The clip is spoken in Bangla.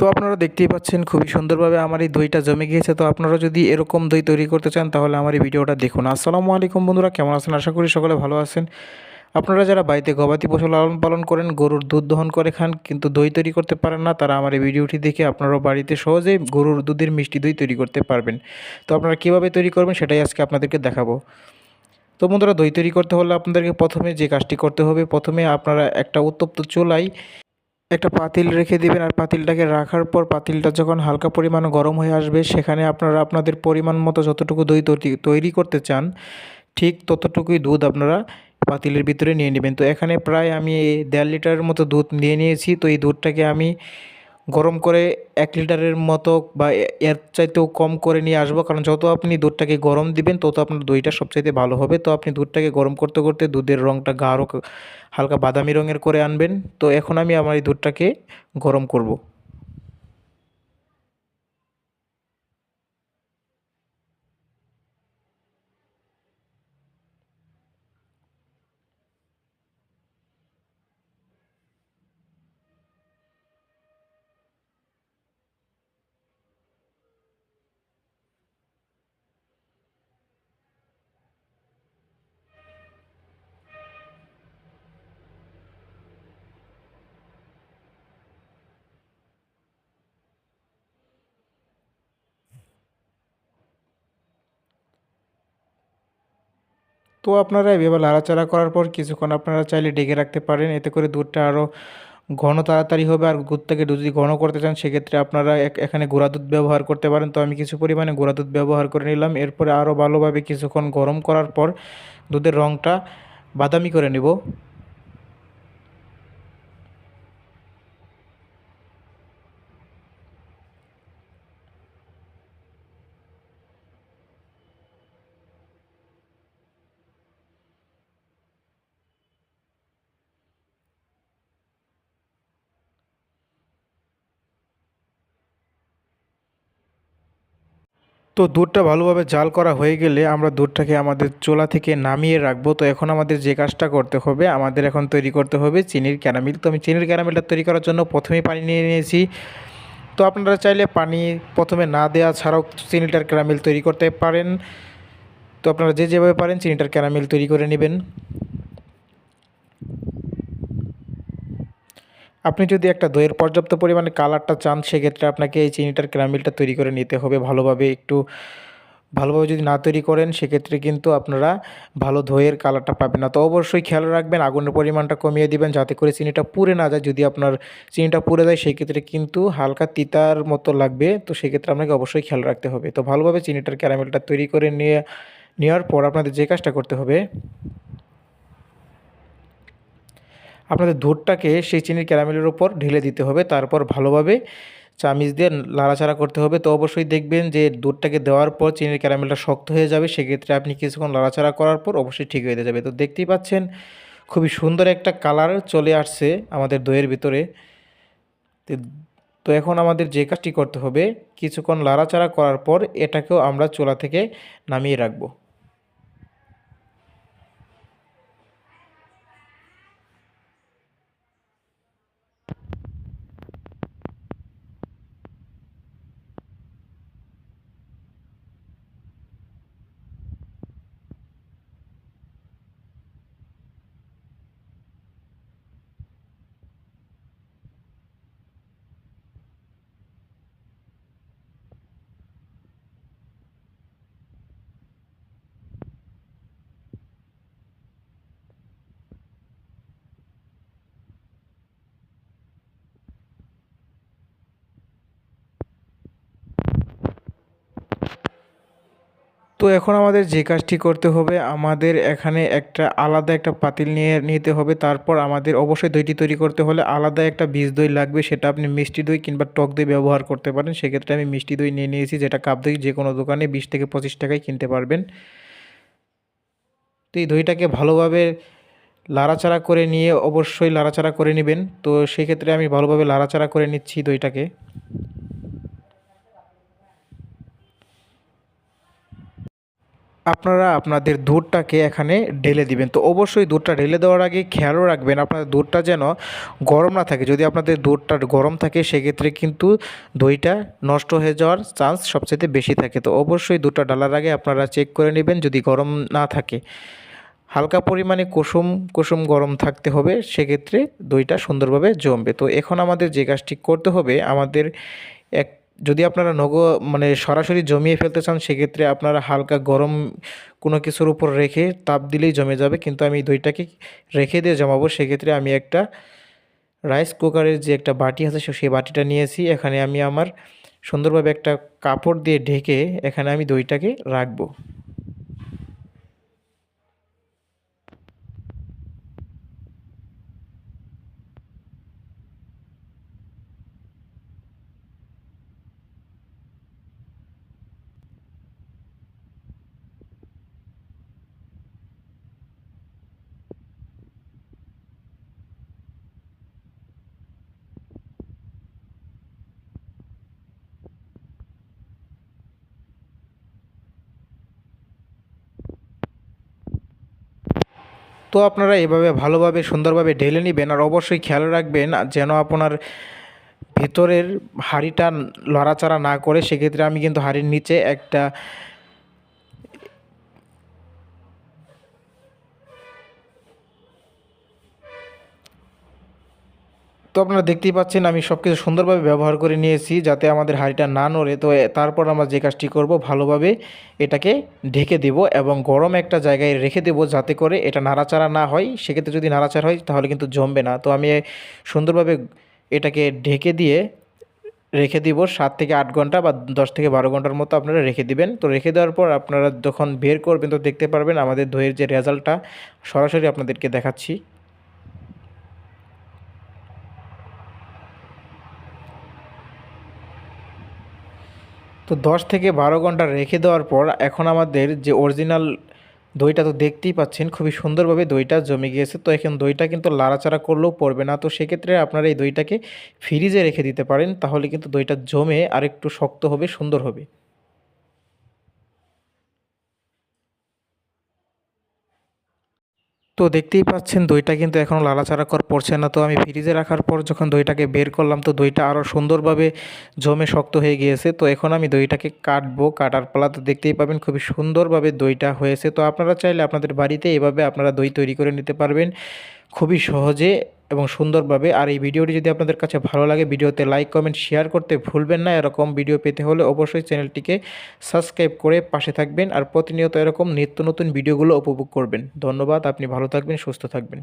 তো আপনারা দেখতেই পাচ্ছেন খুবই সুন্দরভাবে আমার এই দইটা জমে গিয়েছে। তো আপনারা যদি এরকম দই তৈরি করতে চান, তাহলে আমার এই ভিডিওটা দেখুন। আসসালামু আলাইকুম বন্ধুরা, কেমন আছেন? আশা করি সকলে ভালো আছেন। আপনারা যারা বাড়িতে গবাদি পশু লালন পালন করেন, গরুর দুধ দহন করে খান, কিন্তু দই তৈরি করতে পারেন না, তারা আমার এই ভিডিওটি দেখে আপনারাও বাড়িতে সহজেই গরুর দুধের মিষ্টি দই তৈরি করতে পারবেন। তো আপনারা কীভাবে তৈরি করবেন সেটাই আজকে আপনাদেরকে দেখাবো। তো বন্ধুরা, দই তৈরি করতে হলে আপনাদেরকে প্রথমে যে কাজটি করতে হবে, প্রথমে আপনারা একটা উত্তপ্ত চুলায় একটা পাতিল রেখে দিবেন আর পাতিলটাকে রাখার পর পাতিলটা যখন হালকা পরিমাণ গরম হয়ে আসবে, সেখানে আপনারা আপনাদের পরিমাণ মতো যতটুকু দই তৈরি করতে চান, ঠিক ততটুকুই দুধ আপনারা পাতিলের ভিতরে নিয়ে নেবেন। তো এখানে প্রায় আমি দেড় লিটারের মতো দুধ নিয়ে নিয়েছি। তো এই দুধটাকে আমি গরম করে এক লিটারের মতো বা এর চাইতেও কম করে নিয়ে আসব। কারণ যত আপনি দুধটাকে গরম দিবেন তত আপনার দইটা সবচাইতে ভালো হবে। তো আপনি দুধটাকে গরম করতে করতে দুধের রঙটা গাঢ়, হালকা বাদামি রঙের করে আনবেন। তো এখন আমি আমার এই দুধটাকে গরম করব। তো আপনারা এভাবে লাড়াচাড়া করার পর কিছুক্ষণ আপনারা চাইলে ডেকে রাখতে পারেন। এতে করে দুধটা আরও ঘন তাড়াতাড়ি হবে। আর দুধটাকে যদি ঘন করতে চান, সেক্ষেত্রে আপনারা এখানে গুঁড়া দুধ ব্যবহার করতে পারেন। তো আমি কিছু পরিমাণে গুঁড়া দুধ ব্যবহার করে নিলাম। এরপরে আরও ভালোভাবে কিছুক্ষণ গরম করার পর দুধের রঙটা বাদামি করে নেব। তো দুধটা ভালোভাবে জাল করা হয়ে গেলে আমরা দুধটাকে আমাদের চোলা থেকে নামিয়ে রাখব। তো এখন আমাদের যে কাজটা করতে হবে, আমাদের এখন তৈরি করতে হবে চিনির ক্যারামেল। তো আমি চিনির ক্যারামেলটা তৈরি করার জন্য প্রথমেই পানি নিয়ে নিয়েছি। তো আপনারা চাইলে পানি প্রথমে না দেওয়া ছাড়াও চিনিটার ক্যারামেল তৈরি করতে পারেন। তো আপনারা যে যেভাবে পারেন চিনিটার ক্যারামেল তৈরি করে নেবেন। আপনি যদি একটা দইয়ের পর্যাপ্ত পরিমাণে কালারটা চান, সেক্ষেত্রে আপনাকে এই চিনিটার ক্যারামেলটা তৈরি করে নিতে হবে। ভালোভাবে একটু, ভালোভাবে যদি না তৈরি করেন, সেক্ষেত্রে কিন্তু আপনারা ভালো দইয়ের কালারটা পাবেন না। তো অবশ্যই খেয়াল রাখবেন, আগুনের পরিমাণটা কমিয়ে দিবেন যাতে করে চিনিটা পুড়ে না যায়। যদি আপনার চিনিটা পুড়ে যায়, সেক্ষেত্রে কিন্তু হালকা তিতার মতো লাগবে। তো সেক্ষেত্রে আপনাকে অবশ্যই খেয়াল রাখতে হবে। তো ভালোভাবে চিনিটার ক্যারামেলটা তৈরি করে নিয়ে, নেওয়ার পর আপনাদের যে কাজটা করতে হবে আপনাদের দুধটাকে সেই চিনির ক্যারামেলের উপর ঢেলে দিতে হবে, তারপর ভালোভাবে চামিচ দিয়ে লাড়াচাড়া করতে হবে। তো অবশ্যই দেখবেন যে দুধটাকে দেওয়ার পর চিনির ক্যারামেলটা শক্ত হয়ে যাবে, সেক্ষেত্রে আপনি কিছুক্ষণ লাড়াচাড়া করার পর অবশ্যই ঠিক হয়ে যাবে। তো দেখতেই পাচ্ছেন, খুবই সুন্দর একটা কালার চলে আসছে আমাদের দইয়ের ভিতরে। তো এখন আমাদের যে কাজটি করতে হবে, কিছুক্ষণ লাড়াচাড়া করার পর এটাকেও আমরা চোলা থেকে নামিয়ে রাখব। তো এখন আমাদের যে কাজটি করতে হবে, আমাদের এখানে একটা আলাদা একটা পাতিল নিয়ে নিতে হবে। তারপর আমাদের অবশ্যই দইটি তৈরি করতে হলে আলাদা একটা বীজ দই লাগবে, সেটা আপনি মিষ্টি দই কিংবা টক দই ব্যবহার করতে পারেন। সেক্ষেত্রে আমি মিষ্টি দই নিয়ে নিয়েছি, যেটা কাপ দই যে কোনো দোকানে বিশ থেকে পঁচিশ টাকায় কিনতে পারবেন। তো এই দইটাকে ভালোভাবে লাড়াচাড়া করে নিয়ে অবশ্যই লাড়াচাড়া করে নেবেন। তো সেক্ষেত্রে আমি ভালোভাবে লাড়াচাড়া করে নিচ্ছি দইটাকে। আপনারা আপনাদের দুধটাকে এখানে ঢেলে দিবেন। তো অবশ্যই দুধটা ঢেলে দেওয়ার আগে খেয়ালও রাখবেন আপনাদের দুধটা যেন গরম না থাকে। যদি আপনাদের দুধটা গরম থাকে, সেক্ষেত্রে কিন্তু দইটা নষ্ট হয়ে যাওয়ার চান্স সবচেয়ে বেশি থাকে। তো অবশ্যই দুধটা ডালার আগে আপনারা চেক করে নেবেন যদি গরম না থাকে। হালকা পরিমাণে কুসুম কুসুম গরম থাকতে হবে, সেক্ষেত্রে দইটা সুন্দরভাবে জমবে। তো এখন আমাদের যে কাজটি করতে হবে, আমাদের এক যদি আপনারা নগো মানে সরাসরি জমিয়ে ফেলতে চান, সেক্ষেত্রে আপনারা হালকা গরম কোনো কিছুর উপর রেখে তাপ দিলেই জমে যাবে। কিন্তু আমি দইটাকে রেখে দিয়ে জমাবো। সেক্ষেত্রে আমি একটা রাইস কুকারের যে একটা বাটি আছে সেই বাটিটা নিয়েছি। এখানে আমি আমার সুন্দরভাবে একটা কাপড় দিয়ে ঢেকে এখানে আমি দইটাকে রাখব। তো আপনারা এভাবে ভালোভাবে, সুন্দরভাবে ঢেলে নেবেন আর অবশ্যই খেয়াল রাখবেন যেন আপনার ভেতরের হাড়িটা লড়াচাড়া না করে, সেক্ষেত্রে আমি কিন্তু হাড়ির নিচে একটা তো আপনারা দেখতেই পাচ্ছেন, আমি সব কিছু সুন্দরভাবে ব্যবহার করে নিয়েছি যাতে আমাদের হাঁড়িটা না নড়ে। তো তারপর আমরা যে কাজটি করব, ভালোভাবে এটাকে ঢেকে দেব এবং গরম একটা জায়গায় রেখে দেব যাতে করে এটা নাড়াচাড়া না হয়। সেক্ষেত্রে যদি নাড়াচাড়া হয়, তাহলে কিন্তু জমবে না। তো আমি সুন্দরভাবে এটাকে ঢেকে দিয়ে রেখে দিব। সাত থেকে আট ঘণ্টা বা দশ থেকে বারো ঘণ্টার মতো আপনারা রেখে দিবেন। তো রেখে দেওয়ার পর আপনারা যখন বের করবেন, তো দেখতে পারবেন আমাদের দইয়ের যে রেজাল্টটা, সরাসরি আপনাদেরকে দেখাচ্ছি। তো দশ থেকে বারো ঘণ্টা রেখে দেওয়ার পর এখন আমাদের যে অরিজিনাল দইটা তো দেখতেই পাচ্ছেন, খুবই সুন্দরভাবে দইটা জমে গিয়েছে। তো এখন দইটা কিন্তু লাড়াচাড়া করলেও পড়বে না। তো সেক্ষেত্রে আপনারা এই দইটাকে ফ্রিজে রেখে দিতে পারেন, তাহলে কিন্তু দইটা জমে আর একটু শক্ত হবে, সুন্দর হবে। তো দেখতেই পাচ্ছেন দইটা কিন্তু এখনও লালাচাড়া কর পড়ছে না। তো আমি ফ্রিজে রাখার পর যখন দইটাকে বের করলাম, তো দইটা আরও সুন্দরভাবে জমে শক্ত হয়ে গিয়েছে। তো এখন আমি দইটাকে কাটবো, কাটার পালা তো দেখতেই পাবেন খুবই সুন্দরভাবে দইটা হয়েছে। তো আপনারা চাইলে আপনাদের বাড়িতে এভাবে আপনারা দই তৈরি করে নিতে পারবেন। খুবই সহজে এবং সুন্দরভাবে। আর এই ভিডিওটি যদি আপনাদের কাছে ভালো লাগে, ভিডিওতে লাইক, কমেন্ট, শেয়ার করতে ভুলবেন না। এরকম ভিডিও পেতে হলে অবশ্যই চ্যানেলটিকে সাবস্ক্রাইব করে পাশে থাকবেন। আর প্রতিনিয়ত এরকম নিত্য নতুন ভিডিওগুলো উপভোগ করবেন। ধন্যবাদ, আপনি ভালো থাকবেন, সুস্থ থাকবেন।